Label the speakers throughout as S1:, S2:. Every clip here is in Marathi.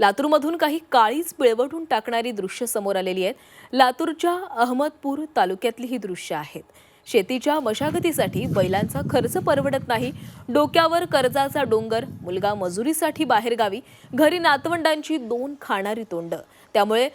S1: लातूरमधून काही काळीच पिळवटून टाकणारी दृश्य समोर आलेली आहेत. लातूरच्या अहमदपूर तालुक्यातली ही दृश्य आहेत. शेतीच्या मशागतीसाठी बैलांचा खर्च परवडत नाही. डोक्यावर कर्जाचा डोंगर मुलगा मजुरीसाठी बाहेरगावी घरी नातवंडांची दोन खाणारी तोंड. त्यामुळे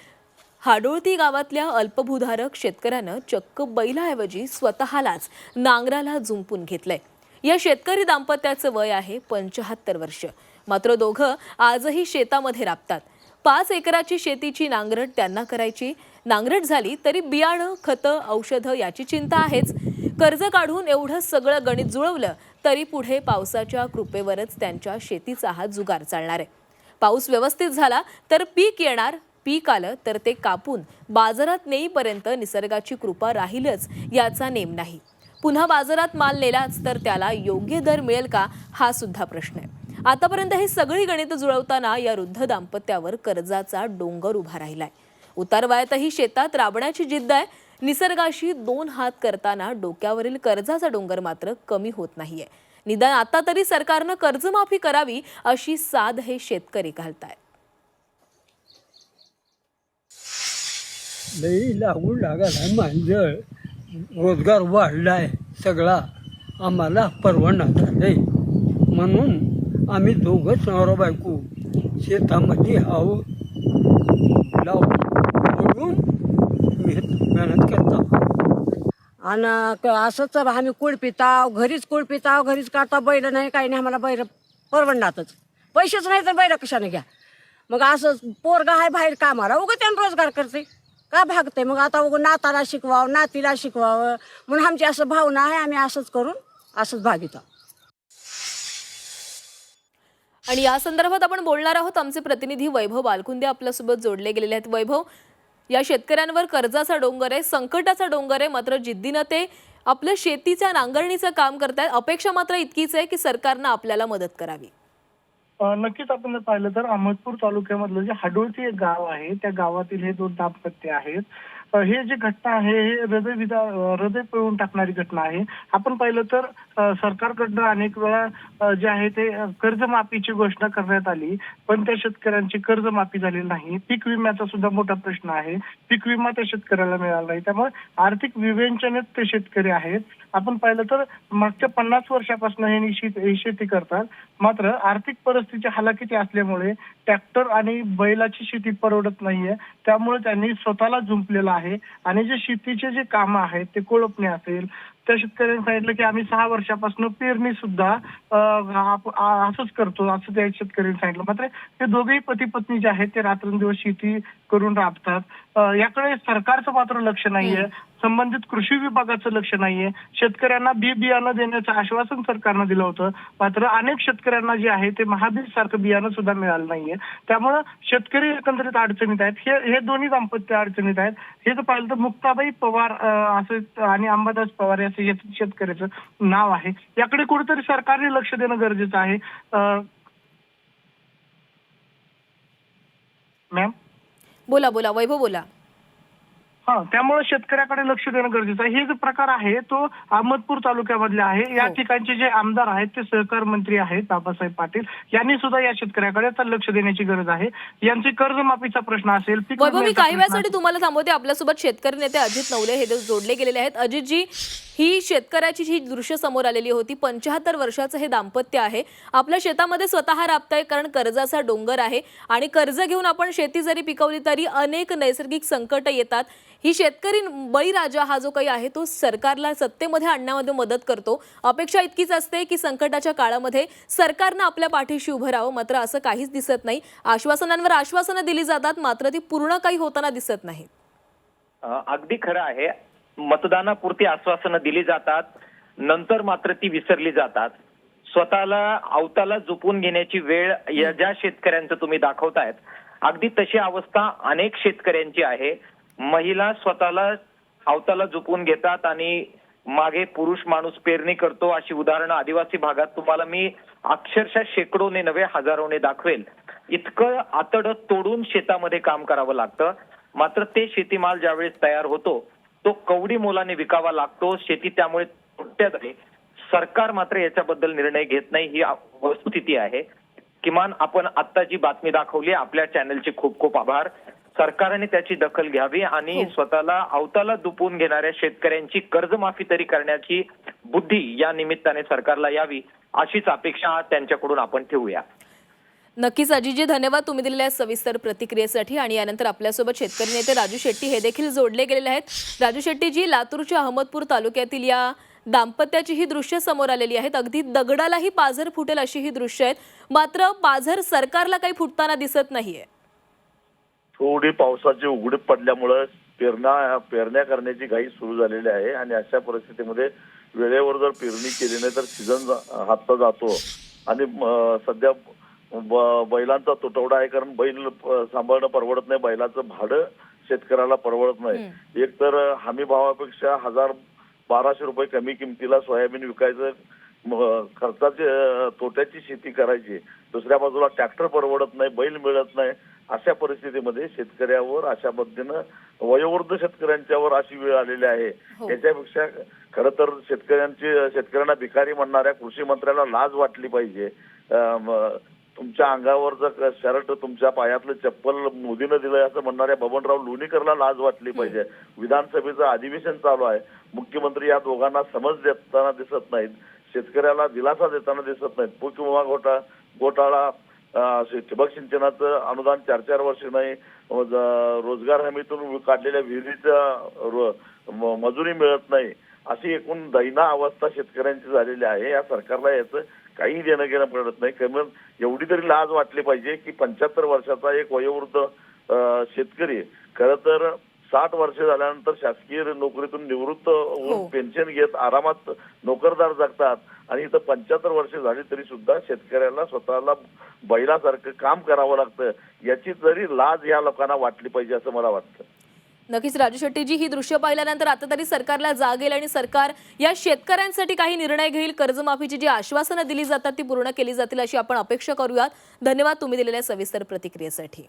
S1: हाडोळती गावातल्या अल्पभूधारक शेतकऱ्यानं चक्क बैलाऐवजी स्वतःलाच नांगराला जुंपून घेतलंय. या शेतकरी दाम्पत्याचं वय आहे पंचाहत्तर वर्ष. मात्र दोघं आजही शेतामध्ये राबतात. पाच एकराची शेतीची नांगरट त्यांना करायची. नांगरट झाली तरी बियाणं खतं औषधं याची चिंता आहेच. कर्ज काढून एवढं सगळं गणित जुळवलं तरी पुढे पावसाच्या कृपेवरच त्यांच्या शेतीचा हा जुगार चालणार आहे. पाऊस व्यवस्थित झाला तर पीक येणार. पीक आलं तर ते कापून बाजारात नेईपर्यंत निसर्गाची कृपा राहीलच याचा नेम नाही. पुन्हा बाजारात माल नेलाच तर त्याला योग्य दर मिळेल का? हा सुद्धा प्रश्न आहे. आतापर्यंत हे सगळी गणित जुळवताना या वृद्ध दाम्पत्यावर कर्जाचा डोंगर उभा राहिलाय. उतार वयातही शेतात राबण्याची जिद्द आहे. निसर्गाशी दोन हात करताना डोक्यावरील कर्जाचा डोंगर मात्र कमी होत नाहीये. निदान आता तरी सरकारनं कर्जमाफी करावी अशी साध हे शेतकरी घालतायत.
S2: लई लागून लागायला मांजळ रोजगार वाढलाय सगळा. आम्हाला परवडणार नाही. म्हणून आम्ही दोघंच नवरा बायको शेतामध्ये हाव लावून मेहनत मेहनत करता.
S3: आणि असंच तर आम्ही कुळ पिताव घरीच कुळ पिताव घरीच काढता बैल नाही काही नाही आम्हाला बैल परवडणारच. पैसेच नाही तर बैल कशाने घ्या? मग असंच पोरगा आहे बाहेर कामाला उगं त्यानं रोजगार करते का भागते मग आता उगं नाताला शिकवावं नातीला शिकवावं म्हणून आमची असं भावना आहे आम्ही असंच करून असंच भागितो.
S1: आणि या संदर्भात आपण बोलणार आहोत आमचे प्रतिनिधी वैभव बालकुंदे आपल्यासोबत जोडले गेलेले आहेत. वैभव या शेतकऱ्यांवर कर्जाचा डोंगर आहे संकटाचा डोंगर आहे मात्र जिद्दीनं ते आपलं शेतीच्या नांगरणीचं काम करतायत. अपेक्षा मात्र इतकीच आहे की सरकारनं आपल्याला मदत करावी.
S4: नक्कीच आपण जर पाहिलं तर अहमदपूर तालुक्यामधलं जे हाडोळची एक गाव आहे त्या गावातील हे दोन दाम्पत्य आहेत. हे जे घटना आहे हे हृदय विदा हृदय पिळून टाकणारी घटना आहे. आपण पाहिलं तर सरकारकडनं अनेक वेळा जे आहे ते कर्जमाफीची घोषणा करण्यात आली पण त्या शेतकऱ्यांची कर्जमाफी झालेली नाही. पीक विम्याचा सुद्धा मोठा प्रश्न आहे. पीक विमा त्या शेतकऱ्याला मिळाला नाही. त्यामुळे आर्थिक विवेचनेत ते शेतकरी आहेत. आपण पाहिलं तर मागच्या पन्नास वर्षापासून हे शेती करतात. मात्र आर्थिक परिस्थिती हलाखीची असल्यामुळे ट्रॅक्टर आणि बैलाची शेती परवडत नाहीये. त्यामुळे त्यांनी स्वतःला जुंपलेलं आहे. आणि जे शेतीचे जे कामं आहेत ते कोळपणे असेल. त्या शेतकऱ्यांनी सांगितलं की आम्ही सहा वर्षापासून पेरणी सुद्धा असंच करतो असं त्या शेतकऱ्यांनी सांगितलं. मात्र ते दोघेही पती पत्नी जे आहेत ते रात्रंदिवस शेती करून राबतात. याकडे सरकारचं मात्र लक्ष नाहीये. संबंधित कृषी विभागाचं लक्ष नाहीये. शेतकऱ्यांना बी बियाणं देण्याचं आश्वासन सरकारनं दिलं होतं. मात्र अनेक शेतकऱ्यांना जे आहे ते महाबीज सारखं बियाणं सुद्धा मिळालं नाहीये. त्यामुळे शेतकरी एकंदरीत अडचणीत आहेत. हे हे दोन्ही दाम्पत्य अडचणीत आहेत. हे जर पाहिलं तर मुक्ताबाई पवार असं आणि अंबादास पवार असं शेतकऱ्याचं नाव आहे. याकडे कुठेतरी सरकारने लक्ष देणं गरजेचं आहे. मॅम?
S1: बोला बोला. वैभव बोला.
S4: त्यामुळे शेतकऱ्याकडे लक्ष देणं गरजेचं आहे. हे जो प्रकार आहे तो अहमदपूर तालुक्यामधले आहे. या
S1: हो.
S4: ठिकाणचे जे आमदार आहेत ते सहकार मंत्री आहेत बाबासाहेब पाटील. यांनी सुद्धा या शेतकऱ्याकडे आता लक्ष देण्याची गरज आहे. यांची कर्जमाफीचा प्रश्न असेल
S1: वैभव मी काही वेळासाठी तुम्हाला थांबवते. आपल्यासोबत शेतकरी नेते अजित नवले हे जोडले गेलेले आहेत. अजितजी ही शेतकऱ्याची जी दृश्य समोर आलेली होती पंच्याहत्तर वर्षाचं हे दाम्पत्य आहे. आपल्या शेतामध्ये स्वतः राबताय कारण कर्जाचा डोंगर आहे. आणि कर्ज घेऊन आपण शेती जरी पिकवली तरी अनेक नैसर्गिक संकट येतात. ही शेतकरी बळीराजा हा जो काही आहे तो सरकारला सत्तेमध्ये आणण्यामध्ये मदत करतो. अपेक्षा इतकीच असते की संकटाच्या काळामध्ये सरकारनं आपल्या पाठीशी उभं राहावं. मात्र असं काहीच दिसत नाही. आश्वासनांवर आश्वासनं दिली जातात. मात्र ती पूर्ण काही होताना दिसत नाही
S5: अगदी खरं आहे. मतदानापुरती आश्वासनं दिली जातात. नंतर मात्र ती विसरली जातात. स्वतःला अवताला जुपून घेण्याची वेळ या ज्या शेतकऱ्यांचं तुम्ही दाखवतायत अगदी तशी अवस्था अनेक शेतकऱ्यांची आहे. महिला स्वतःला अवताला झुकवून घेतात आणि मागे पुरुष माणूस पेरणी करतो अशी उदाहरणं आदिवासी भागात तुम्हाला मी अक्षरशः शेकडोने नव्हे हजारोने दाखवेल. इतकं आतड तोडून शेतामध्ये काम करावं लागतं. मात्र ते शेतीमाल ज्यावेळेस तयार होतो तो कवडी मोलाने विकावा लागतो. शेती त्यामुळे तोट्यात आहे सरकार मात्र याच्याबद्दल निर्णय घेत नाही ही वस्तुस्थिती आहे. किमान आपण आत्ता जी बातमी दाखवली आपल्या चॅनलचे खूप खूप आभार. सरकारने त्याची दखल घ्यावी आणि
S1: हो.
S5: स्वतःला अवताला दुपून घेणाऱ्या शेतकऱ्यांची कर्जमाफी तरी करण्याची बुद्धी या निमित्ताने सरकारला यावी अशीच अपेक्षा त्यांच्याकडून आपण ठेवूया.
S1: नक्कीच अजितजी धन्यवाद तुम्ही दिलेल्या सविस्तर प्रतिक्रियेसाठी आणि यानंतर आपल्यासोबत शेतकरी नेते राजू शेट्टी हे देखील जोडले गेलेले आहेत. राजू शेट्टीजी लातूरच्या अहमदपूर तालुक्यातील या दाम्पत्याची ही दृश्य समोर आलेली आहेत. अगदी दगडालाही पाझर फुटेल अशी ही दृश्य आहेत. मात्र पाझर सरकारला काही फुटताना दिसत नाहीये.
S6: थोडी पावसाची उघडीप पडल्यामुळं पेरण्या पेरण्या करण्याची घाई सुरू झालेली आहे आणि अशा परिस्थितीमध्ये वेळेवर जर पेरणी केली नाही तर सीझन हातचा जातो. आणि सध्या बैलांचा तुटवडा आहे कारण बैल सांभाळणं परवडत नाही बैलाचं भाडं शेतकऱ्याला परवडत नाही. एक तर हमी भावापेक्षा हजार बाराशे रुपये कमी किमतीला सोयाबीन विकायचं खर्चाची तोट्याची शेती करायची. दुसऱ्या बाजूला ट्रॅक्टर परवडत नाही बैल मिळत नाही. अशा परिस्थितीमध्ये शेतकऱ्यावर अशा पद्धतीनं वयोवृद्ध शेतकऱ्यांच्यावर अशी वेळ आलेली आहे.
S1: हो.
S6: याच्यापेक्षा खरं तर शेतकऱ्यांची शेतकऱ्यांना भिकारी म्हणणाऱ्या कृषी मंत्र्याला लाज वाटली पाहिजे. तुमच्या अंगावरचं शर्ट तुमच्या पायातलं चप्पल मोदीनं दिलंय असं म्हणणाऱ्या बबनराव लोणीकरला लाज वाटली पाहिजे. विधानसभेचं अधिवेशन चालू आहे. मुख्यमंत्री या दोघांना समज देताना दिसत नाहीत. शेतकऱ्याला दिलासा देताना दिसत नाहीत. पीक विमा घोटाळा घोटाळा ठिबक सिंचनाचं अनुदान चार चार वर्ष नाही रोजगार हमीतून काढलेल्या विहिरीचं मजुरी मिळत नाही अशी एकूण दैना अवस्था शेतकऱ्यांची झालेली आहे. या सरकारला याचं काही देणं घेणं पडत नाही. कमी एवढी तरी लाज वाटली पाहिजे की पंच्याहत्तर वर्षाचा एक वयोवृद्ध शेतकरी खरं तर साठ वर्ष झाल्यानंतर शासकीय नोकरीतून निवृत्त
S1: हो.
S6: होऊन पेन्शन घेत आरामात नोकरदार जगतात. आणि इथं पंच्याहत्तर वर्ष झाली तरी सुद्धा शेतकऱ्याला स्वतःला बैलासारखं काम करावं लागतं. याची तरी लाज या लोकांना वाटली पाहिजे असं मला वाटतं.
S1: नक्कीच राजू शेट्टीजी ही दृश्य पाहिल्यानंतर आता तरी सरकारला जाग येईल आणि सरकार या शेतकऱ्यांसाठी काही निर्णय घेईल. कर्जमाफीची जी आश्वासनं दिली जातात ती पूर्ण केली जातील अशी आपण अपेक्षा करूयात. धन्यवाद तुम्ही दिलेल्या सविस्तर प्रतिक्रियेसाठी.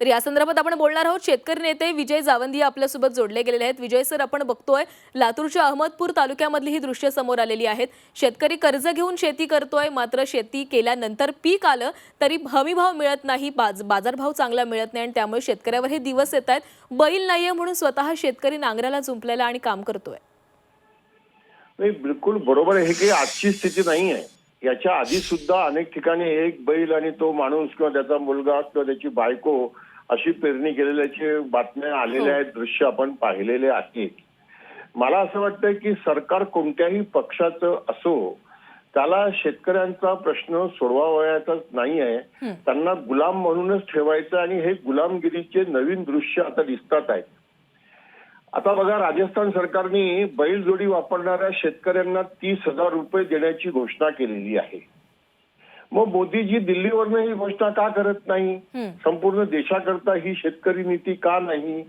S1: तर या संदर्भात आपण बोलणार आहोत शेतकरी नेते विजय जावंदी आपल्यासोबत जोडले गेलेले आहेत. विजय सर आपण बघतोय लातूरच्या अहमदपूर तालुक्यामधली ही दृश्य समोर आलेली आहेत. शेतकरी कर्ज घेऊन शेती करतोय मात्र शेती केल्यानंतर पीक आलं तरी हमी भाव मिळत नाही बाज बाजारभाव चांगला मिळत नाही आणि त्यामुळे शेतकऱ्यावर हे दिवस येत आहेत. बैल नाहीये म्हणून स्वतः शेतकरी नांगराला झुंपलेला आणि काम करतोय.
S7: नाही बिलकुल बरोबर आहे. हे काही आजची स्थिती नाही आहे याच्या आधी सुद्धा अनेक ठिकाणी एक बैल आणि तो माणूस किंवा त्याचा मुलगा किंवा त्याची बायको अशी पेरणी केलेल्याचे बातम्या आलेल्या आहेत दृश्य आपण पाहिलेले आहेत मला असं वाटतं की सरकार कोणत्याही पक्षाचं असो त्याला शेतकऱ्यांचा प्रश्न सोडवावयाचाच नाही आहे. त्यांना गुलाम म्हणूनच ठेवायचं आणि हे गुलामगिरीचे नवीन दृश्य आता दिसतात आहेत. आता बघा राजस्थान सरकारने बैलजोडी वापरणाऱ्या शेतकऱ्यांना तीस हजार रुपये देण्याची घोषणा केलेली आहे. मग मोदीजी दिल्लीवरनं ही घोषणा का करत नाही? संपूर्ण देशाकरता ही शेतकरी नीती का नाही?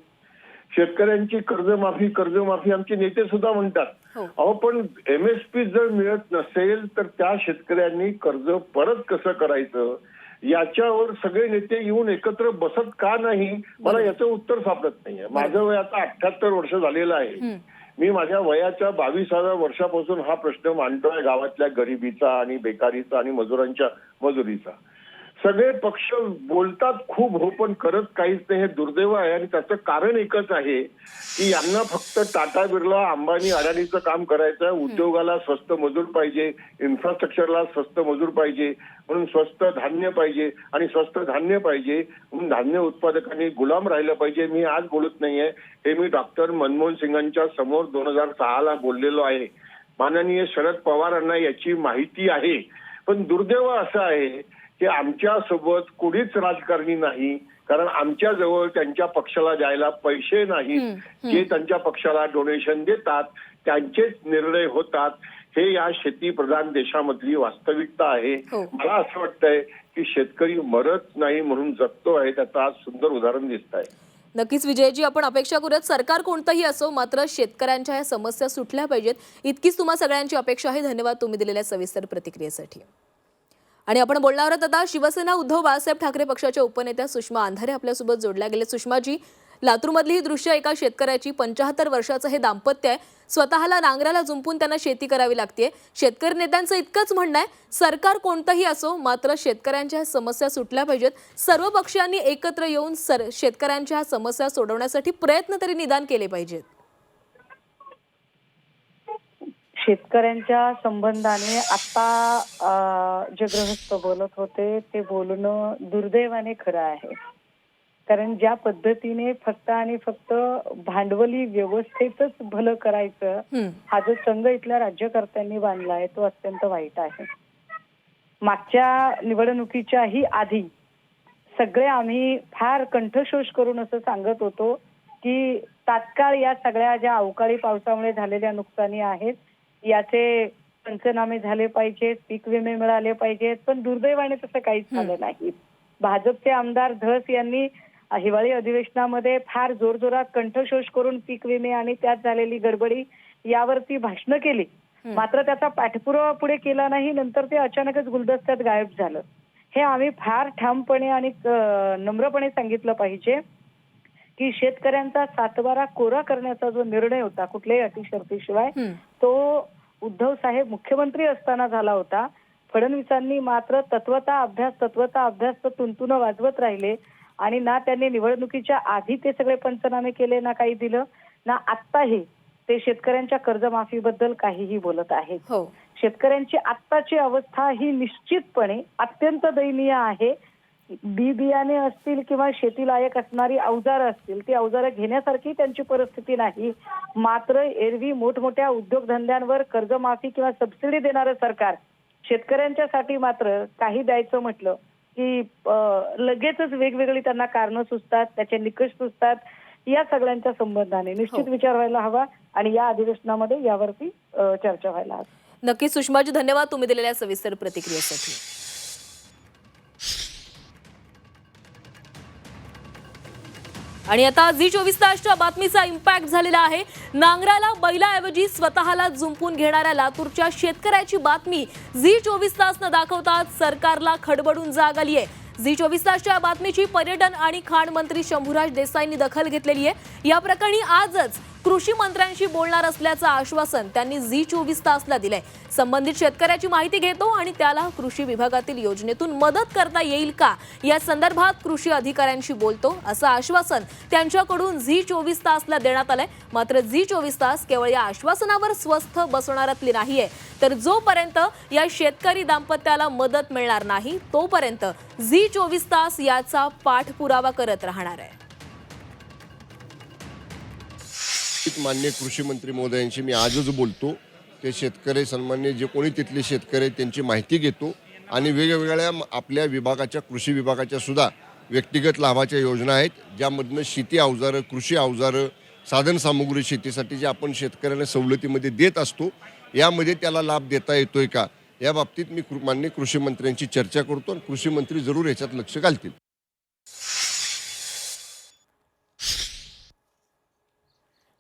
S7: शेतकऱ्यांची कर्जमाफी कर्जमाफी आमचे नेते सुद्धा म्हणतात.
S1: हो.
S7: अहो पण एमएसपी जर मिळत नसेल तर त्या शेतकऱ्यांनी कर्ज परत कसं करायचं? याच्यावर सगळे नेते येऊन एकत्र बसत का नाही? मला याचं उत्तर सापडत नाहीये. माझं वय आता अठ्याहत्तर वर्ष झालेलं आहे. मी माझ्या वयाच्या बावीसाव्या वर्षापासून हा प्रश्न मांडतोय गावातल्या गरिबीचा आणि बेकारीचा आणि मजुरांच्या मजुरीचा. सगळे पक्ष बोलतात खूप हो पण करत काहीच नाही हे दुर्दैव आहे. आणि त्याचं कारण एकच आहे की यांना फक्त टाटा बिर्ला अंबानी अडाणीचं काम करायचं आहे. उद्योगाला स्वस्त मजूर पाहिजे इन्फ्रास्ट्रक्चरला स्वस्त मजूर पाहिजे म्हणून स्वस्त धान्य पाहिजे आणि स्वस्त धान्य पाहिजे म्हणून धान्य उत्पादकांनी गुलाम राहिलं पाहिजे. मी आज बोलत नाहीये. हे मी डॉक्टर मनमोहन सिंगांच्या समोर दोन हजार सहाला बोललेलो आहे. माननीय शरद पवारांना याची माहिती आहे. पण दुर्दैव असं आहे की आमच्यासोबत कोणीच राजकारणी नाही कारण आमच्या जवळ त्यांच्या पक्षाला द्यायला पैसे नाहीत. जे त्यांच्या पक्षाला डोनेशन देतात त्यांचेच निर्णय होतात. हे या शेती प्रधान देशामधली वास्तविकता आहे.
S1: हो.
S7: मला असं वाटतंय की शेतकरी मरत नाही म्हणून जगतो आहे त्याचं आज सुंदर उदाहरण दिसत आहे.
S1: नक्कीच विजयजी आपण अपेक्षा करूयात सरकार कोणतंही असो मात्र शेतकऱ्यांच्या ह्या समस्या सुटल्या पाहिजेत. इतकीच तुम्हा सगळ्यांची अपेक्षा आहे. धन्यवाद तुम्ही दिलेल्या सविस्तर प्रतिक्रियेसाठी. आणि आपण बोलणार आहोत आता शिवसेना उद्धव बाळासाहेब ठाकरे पक्षाच्या उपनेत्या सुषमा अंधारे आपल्यासोबत जोडल्या गेल्या सुषमाजी लातूरमधली ही दृश्य एका शेतकऱ्याची पंचाहत्तर वर्षाचं हे दाम्पत्य आहे. स्वतःला नांगराला जुंपून त्यांना शेती करावी लागते शेतकरी नेत्यांचं इतकंच म्हणणं आहे सरकार कोणतंही असो मात्र शेतकऱ्यांच्या समस्या सुटल्या पाहिजेत. सर्व पक्षांनी एकत्र येऊन सर शेतकऱ्यांच्या समस्या सोडवण्यासाठी प्रयत्न तरी निदान केले पाहिजेत.
S8: शेतकऱ्यांच्या संबंधाने आता जे गृहस्थ बोलत होते ते बोलणं दुर्दैवाने खरं आहे कारण ज्या पद्धतीने फक्त आणि फक्त भांडवली व्यवस्थेतच भलं करायचं.
S1: हा
S8: जो संघ इथल्या राज्यकर्त्यांनी बांधला आहे तो अत्यंत वाईट आहे मागच्या निवडणुकीच्याही आधी सगळे आम्ही फार कंठशोष करून असं सांगत होतो की तात्काळ या सगळ्या ज्या अवकाळी पावसामुळे झालेल्या नुकसानी आहेत याचे पंचनामे झाले पाहिजेत पीक विमे मिळाले पाहिजेत पण दुर्दैवाने तसं काहीच झालं नाही. भाजपचे आमदार धस यांनी हिवाळी अधिवेशनामध्ये फार जोरजोरात कंठशोष करून पीक विमे आणि त्यात झालेली गडबडी यावरती भाषणं केली. मात्र त्याचा पाठपुरावा पुढे केला नाही नंतर ते अचानकच गुलदस्त्यात गायब झालं. हे आम्ही फार ठामपणे आणि नम्रपणे सांगितलं पाहिजे. की शेतकऱ्यांचा सातबारा कोरा करण्याचा जो निर्णय होता कुठल्याही अटी शर्तीशिवाय. तो उद्धव साहेब मुख्यमंत्री असताना झाला होता. फडणवीसांनी मात्र तत्वता अभ्यास तत्वता अभ्यास तर तुंतुन वाजवत राहिले आणि ना त्यांनी निवडणुकीच्या आधी ते सगळे पंचनामे केले ना काही दिलं ना आत्ताही ते शेतकऱ्यांच्या कर्जमाफीबद्दल काहीही बोलत आहेत.
S1: हो.
S8: शेतकऱ्यांची आत्ताची अवस्था ही निश्चितपणे अत्यंत दयनीय आहे. बी बियाणे असतील किंवा शेतीलायक असणारी अवजारं असतील ती अवजारं घेण्यासारखी त्यांची परिस्थिती नाही. मात्र एरवी मोठमोठ्या उद्योगधंद्यांवर कर्जमाफी किंवा सबसिडी देणारं सरकार शेतकऱ्यांच्यासाठी मात्र काही द्यायचं म्हटलं की लगेचच वेगवेगळी त्यांना कारणं सुचतात त्याचे निकष सुचतात या सगळ्यांच्या संबंधाने निश्चित विचार व्हायला हवा आणि या अधिवेशनामध्ये यावरती चर्चा व्हायला हवी.
S1: नक्की सुषमाजी धन्यवाद तुम्ही दिलेल्या सविस्तर प्रतिक्रियेसाठी. आणि आता झी चोवीस तासच्या बातमीचा इम्पॅक्ट झालेला आहे. नांगराला बैलाऐवजी स्वतःला जुंपून घेणाऱ्या लातूरच्या शेतकऱ्याची बातमी झी चोवीस तासनं दाखवतात सरकारला खडबडून जाग आली आहे. झी चोवीस तासच्या बातमीची पर्यटन आणि खाण मंत्री शंभूराज देसाईंनी दखल घेतलेली आहे. या प्रकरणी आजच कृषी मंत्र्यांशी बोलणार असल्याचं आश्वासन त्यांनी झी चोवीस तासला दिलंय. संबंधित शेतकऱ्याची माहिती घेतो आणि त्याला कृषी विभागातील योजनेतून मदत करता येईल का? या संदर्भात कृषी अधिकाऱ्यांशी बोलतो. असं आश्वासन त्यांच्याकडून झी चोवीस तासला देण्यात आलंय. मात्र झी चोवीस तास केवळ या आश्वासनावर स्वस्थ बसणारातली नाहीये. तर जोपर्यंत या शेतकरी दाम्पत्याला मदत मिळणार नाही तोपर्यंत झी चोवीस तास याचा पाठपुरावा करत राहणार आहे.
S9: मान्य कृषी मंत्री महोदयांशी मी आजच बोलतो. ते शेतकरी सन्मान्य जे कोणी तिथले शेतकरी त्यांची माहिती घेतो आणि वेगवेगळ्या आपल्या विभागाच्या कृषी विभागाच्या सुद्धा व्यक्तिगत लाभाच्या योजना आहेत. ज्यामधनं शेती अवजारं कृषी अवजारं साधनसामुग्री शेतीसाठी जे आपण शेतकऱ्यांना सवलतीमध्ये देत असतो यामध्ये त्याला लाभ देता येतोय का? या बाबतीत मी कृ- मान्य कृषी मंत्र्यांची चर्चा करतो आणि कृषी मंत्री जरूर याच्यात लक्ष घालतील.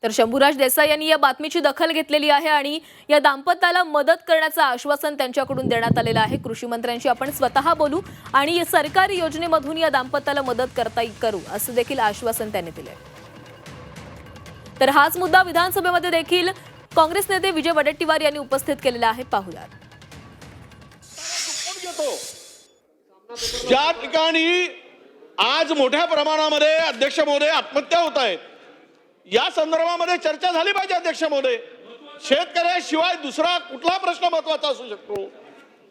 S1: तर शंभूराज देसाई यांनी या बातमीची दखल घेतलेली आहे आणि या दाम्पत्याला मदत करण्याचं आश्वासन त्यांच्याकडून देण्यात आलेलं आहे. कृषी मंत्र्यांशी आपण स्वतः बोलू आणि सरकारी योजनेमधून या दाम्पत्याला मदत करता करू असं देखील आश्वासन त्यांनी दिले तर हाच मुद्दा विधानसभेमध्ये देखील काँग्रेस नेते विजय वडेट्टीवार यांनी उपस्थित केलेला आहे. पाहुयात.
S10: ज्या ठिकाणी आज मोठ्या प्रमाणामध्ये अध्यक्ष महोदय आत्महत्या होत आहेत या संदर्भामध्ये चर्चा झाली पाहिजे अध्यक्ष महोदय. शेतकऱ्याशिवाय दुसरा कुठला प्रश्न महत्त्वाचा असू शकतो?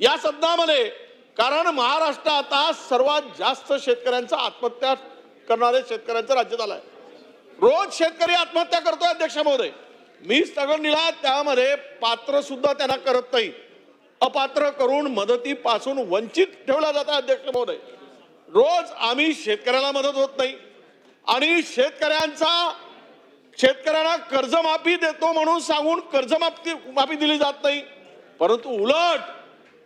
S10: या सदनामध्ये कारण महाराष्ट्र आता सर्वात जास्त शेतकऱ्यांचा आत्महत्या करणारे शेतकऱ्यांचं राज्य आहे रोज शेतकरी आत्महत्या करतोय अध्यक्ष महोदय. मी स्थगन दिला त्यामध्ये पात्र सुद्धा त्यांना करत नाही. अपात्र करून मदतीपासून वंचित ठेवला जातं अध्यक्ष महोदय. रोज आम्ही शेतकऱ्याला मदत होत नाही. आणि शेतकऱ्यांचा शेतकऱ्यांना कर्जमाफी देतो म्हणून सांगून कर्जमाफी माफी दिली जात नाही. परंतु उलट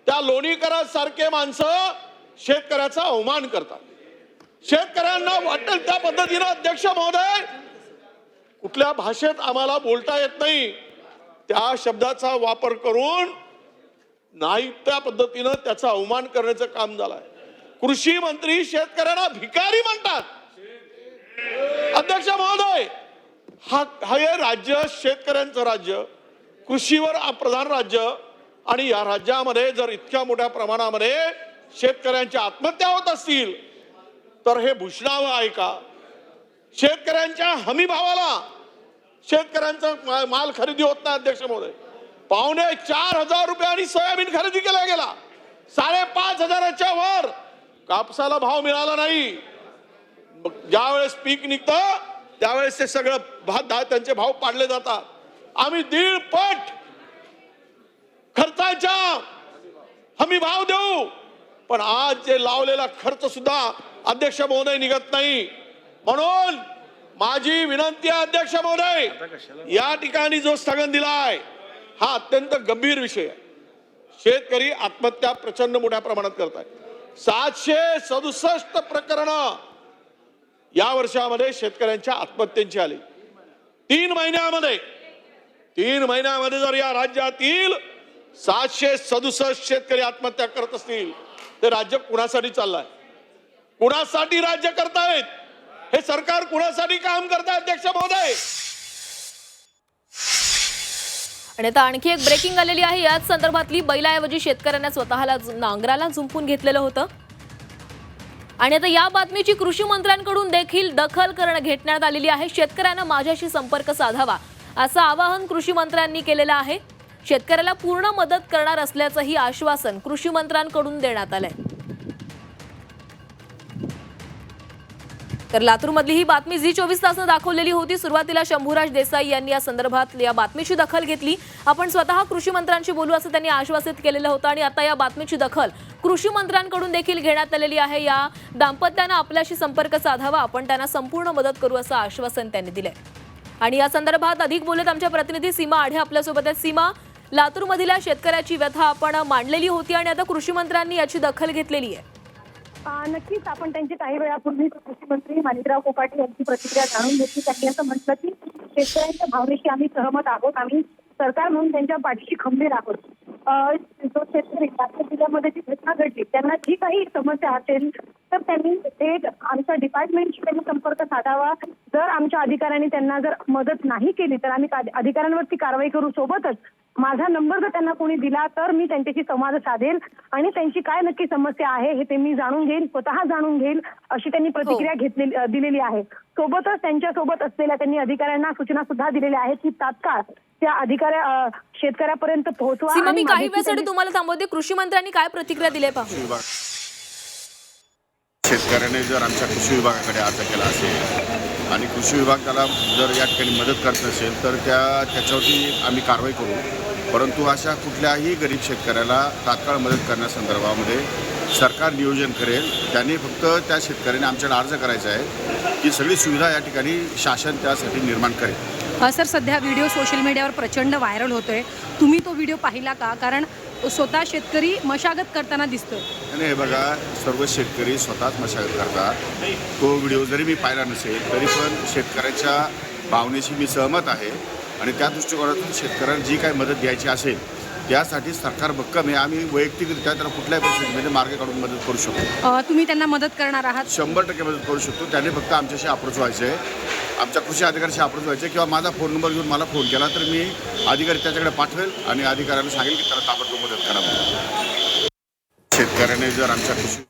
S10: त्या लोणीकरासारखे माणसं शेतकऱ्याचा अवमान करतात. शेतकऱ्यांना वाटेल त्या पद्धतीनं अध्यक्ष महोदय कुठल्या भाषेत आम्हाला बोलता येत नाही. त्या शब्दाचा वापर करून नाही त्या पद्धतीनं त्याचा अवमान करण्याचं काम झालंय. कृषी मंत्री शेतकऱ्यांना भिकारी म्हणतात. अध्यक्ष महोदय हा हा हे राज्य शेतकऱ्यांचं राज्य कृषीवर प्रधान राज्य आणि या राज्यामध्ये जर इतक्या मोठ्या प्रमाणामध्ये शेतकऱ्यांच्या आत्महत्या होत असतील तर हे भूषणावं आहे का? शेतकऱ्यांच्या हमी भावाला शेतकऱ्यांचा मा- माल खरेदी होत नाही अध्यक्ष महोदय. पावणे चार हजार रुपयांनी सोयाबीन खरेदी केला गेला. साडेपाच हजाराच्या वर कापसाला भाव मिळाला नाही. ज्यावेळेस पीक निघतं त्यावेळेस ते सगळं भात धा- त्यांचे भाव पाडले जातात. आम्ही दीड पट खर्चाच्या हमी भाव देऊ. पण आज जे लावलेला खर्च सुद्धा अध्यक्ष महोदय निघत नाही. म्हणून माझी विनंती आहे अध्यक्ष महोदय या ठिकाणी जो स्थगन दिलाय हा अत्यंत गंभीर विषय आहे. शेतकरी आत्महत्या प्रचंड मोठ्या प्रमाणात करत आहे सातशे सदुसष्ट प्रकरणं या वर्षामध्ये शेतकऱ्यांच्या आत्महत्यांची आली. तीन महिन्यामध्ये तीन महिन्यामध्ये जर या राज्यातील सातशे सदुसष्ट शेतकरी आत्महत्या करत असतील ते राज्य कुणासाठी चाललंय? कुणासाठी राज्य करतायत? हे सरकार कुणासाठी काम करताय अध्यक्ष महोदय?
S1: आणि आता आणखी एक ब्रेकिंग आलेली आहे. याच संदर्भातली बैलाऐवजी शेतकऱ्यांना स्वतःला नांगराला झुंपून घेतलेलं होतं. आणि आता या बातमीची कृषी मंत्र्यांकडून देखील दखल करणं घेण्यात आलेली आहे. शेतकऱ्यांना माझ्याशी संपर्क साधावा असं आवाहन कृषी मंत्र्यांनी केलेलं आहे. शेतकऱ्याला पूर्ण मदत करणार असल्याचंही आश्वासन कृषी मंत्र्यांकडून देण्यात आलंय. तर लातूरमधली ही बातमी झी चोवीस तासनं दाखवलेली होती. सुरुवातीला शंभूराज देसाई यांनी या संदर्भात या बातमीची दखल घेतली. आपण स्वतः कृषी मंत्र्यांशी बोलू असं त्यांनी आश्वासित केलेलं होतं आणि आता या बातमीची दखल कृषी मंत्र्यांकडून देखील घेण्यात आलेली आहे. या दाम्पत्यानं आपल्याशी संपर्क साधावा. आपण त्यांना संपूर्ण मदत करू असं आश्वासन त्यांनी दिलंय. आणि या संदर्भात अधिक बोलत आमच्या प्रतिनिधी सीमा आढे आपल्यासोबत आहेत. सीमा लातूरमधील शेतकऱ्याची व्यथा आपण मांडलेली होती आणि आता कृषी मंत्र्यांनी याची दखल घेतलेली आहे.
S11: नक्कीच आपण त्यांची काही वेळापूर्वी कृषी मंत्री माणिकराव कोकाटे यांची प्रतिक्रिया जाणून घेतली. त्यांनी असं म्हटलं की शेतकऱ्यांच्या भावनेशी आम्ही सहमत आहोत. आम्ही सरकार म्हणून त्यांच्या पाठीशी खंबीर आहोत. जो शेतकरी लातूर जिल्ह्यामध्ये जी घटना घडली त्यांना जी काही समस्या असेल तर त्यांनी थेट आमच्या डिपार्टमेंटशी त्यांनी संपर्क साधावा. जर आमच्या अधिकाऱ्यांनी त्यांना जर मदत नाही केली तर आम्ही का- अधिकाऱ्यांवरती कारवाई करू सोबतच. माझा नंबर जर त्यांना कोणी दिला तर मी त्यांच्याशी संवाद साधेल आणि त्यांची काय नक्की समस्या आहे हे ते मी जाणून घेईल स्वतः जाणून घेईल अशी त्यांनी प्रतिक्रिया घेतलेली दिलेली आहे. सोबतच त्यांच्यासोबत असलेल्या त्यांनी अधिकाऱ्यांना सूचना सुद्धा दिलेल्या आहेत की तात्काळ त्या अधिकाऱ्या शेतकऱ्यापर्यंत पोहोचवा
S1: मी काही वेळासाठी तुम्हाला थांबवते. कृषी मंत्र्यांनी काय प्रतिक्रिया दिली पाहू.
S12: विभाग शेतकऱ्याने जर आमच्या कृषी विभागाकडे अर्ज केला असेल आणि कृषी विभाग त्याला जर या ठिकाणी मदत करत नसेल तर त्या त्याच्यावरती आम्ही कारवाई करू. परंतु अशा कुठल्याही गरीब शेतकऱ्याला तात्काळ मदत करण्यासंदर्भामध्ये सरकार नियोजन करेल. त्यांनी फक्त त्या शेतकऱ्याने आमच्याकडे अर्ज करायचा आहे की सगळी सुविधा या ठिकाणी शासन त्यासाठी निर्माण करेल.
S13: हा सर सध्या व्हिडिओ सोशल मीडियावर प्रचंड व्हायरल होतोय. तुम्ही तो व्हिडिओ पाहिला का? कारण स्वतः शेतकरी मशागत करताना दिसतोय.
S12: आणि हे बघा सर्व शेतकरी स्वतःच मशागत करतात. तो व्हिडिओ जरी मी पाहिला नसेल तरी पण शेतकऱ्याच्या भावनेशी मी सहमत आहे. आणि त्या दृष्टिकोनातून शेतकऱ्यांना जी काही मदत द्यायची असेल त्यासाठी सरकार भक्कम आहे. आम्ही वैयक्तिकरित्या त्याला कुठल्याही परिस्थितीमध्ये मार्ग काढून मदत करू शकतो.
S13: अ, तुम्ही त्यांना मदत करणार आहात?
S12: शंभर टक्के मदत करू शकतो. त्याने फक्त आमच्याशी अप्रोच व्हायचं आहे आमच्या कृषी अधिकाऱ्याशी अप्रोच व्हायचे किंवा माझा फोन नंबर घेऊन मला फोन केला तर मी अधिकारी त्याच्याकडे पाठवेल आणि अधिकाऱ्याला सांगेल की त्याला ताबडतोब मदत करा शेतकऱ्याने जर आमच्या कृषी